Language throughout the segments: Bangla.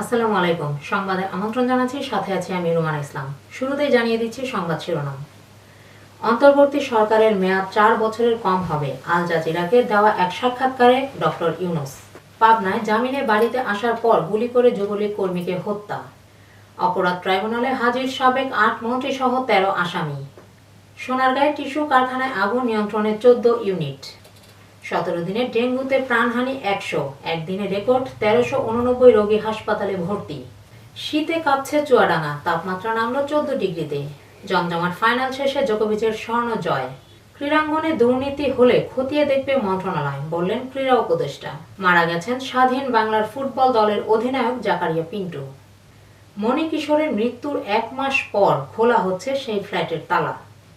আসসালামু আলাইকুম। সংবাদে আমন্ত্রণ জানাচ্ছি, সাথে আছি আমি রুমান ইসলাম। শুরুতেই জানিয়ে দিচ্ছি সংবাদ শিরোনাম। অন্তর্বর্তী সরকারের মেয়াদ চার বছরের কম হবে। আল জাজিরাকে দেওয়া এক সাক্ষাৎকারে ডক্টর ইউনুস। পাবনায় জামিনে বাড়িতে আসার পর গুলি করে যুবলীগ কর্মীকে হত্যা। অপরাধ ট্রাইব্যুনালে হাজির সাবেক আট মন্ত্রী সহ তেরো আসামি। সোনারগাঁয়ে টিস্যু কারখানায় আগুন নিয়ন্ত্রণে চোদ্দ ইউনিট। সতেরো দিনে ডেঙ্গুতে প্রাণহানি একশো, একদিনে রেকর্ড তেরোশো উননব্বই রোগী হাসপাতালে ভর্তি। শীতে কাঁপছে চুয়াডাঙ্গা, তাপমাত্রা নামলো চোদ্দ ডিগ্রিতে। জমজমাট ফাইনাল শেষে জোকোভিচের স্বর্ণ জয়। ক্রীড়াঙ্গনে দুর্নীতি হলে খতিয়ে দেখবে মন্ত্রণালয়, বললেন ক্রীড়া উপদেষ্টা। মারা গেছেন স্বাধীন বাংলার ফুটবল দলের অধিনায়ক জাকারিয়া পিন্টু। মণি কিশোরের মৃত্যুর এক মাস পর খোলা হচ্ছে সেই ফ্ল্যাটের তালা।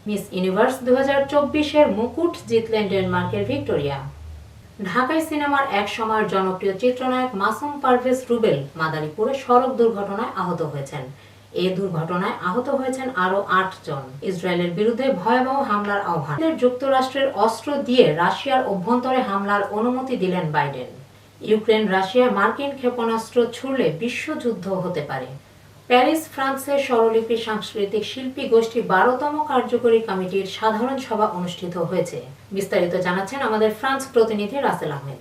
মিস ইউনিভার্স দু চব্বিশের মুকুট জিতলেন ডেনমার্কের ভিক্টোরিয়া। ঢাকায় সিনেমার এক সময়ের জনপ্রিয় চিত্রনায়ক মাসুম পারভেজ রুবেল মাদারীপুরে সড়ক দুর্ঘটনায় আহত হয়েছেন। এ দুর্ঘটনায় আহত হয়েছেন আরও আট জন। ইসরায়েলের বিরুদ্ধে ভয়াবহ হামলার আহ্বান। যুক্তরাষ্ট্রের অস্ত্র দিয়ে রাশিয়ার অভ্যন্তরে হামলার অনুমতি দিলেন বাইডেন। ইউক্রেন রাশিয়া মার্কিন ক্ষেপণাস্ত্র ছুড়লে বিশ্বযুদ্ধ হতে পারে। প্যারিস, ফ্রান্সের স্বরলিপি সাংস্কৃতিক শিল্পী গোষ্ঠী বারোতম কার্যকরী কমিটির সাধারণ সভা অনুষ্ঠিত হয়েছে। বিস্তারিত জানাচ্ছেন আমাদের ফ্রান্স প্রতিনিধি রাসেল আহমেদ।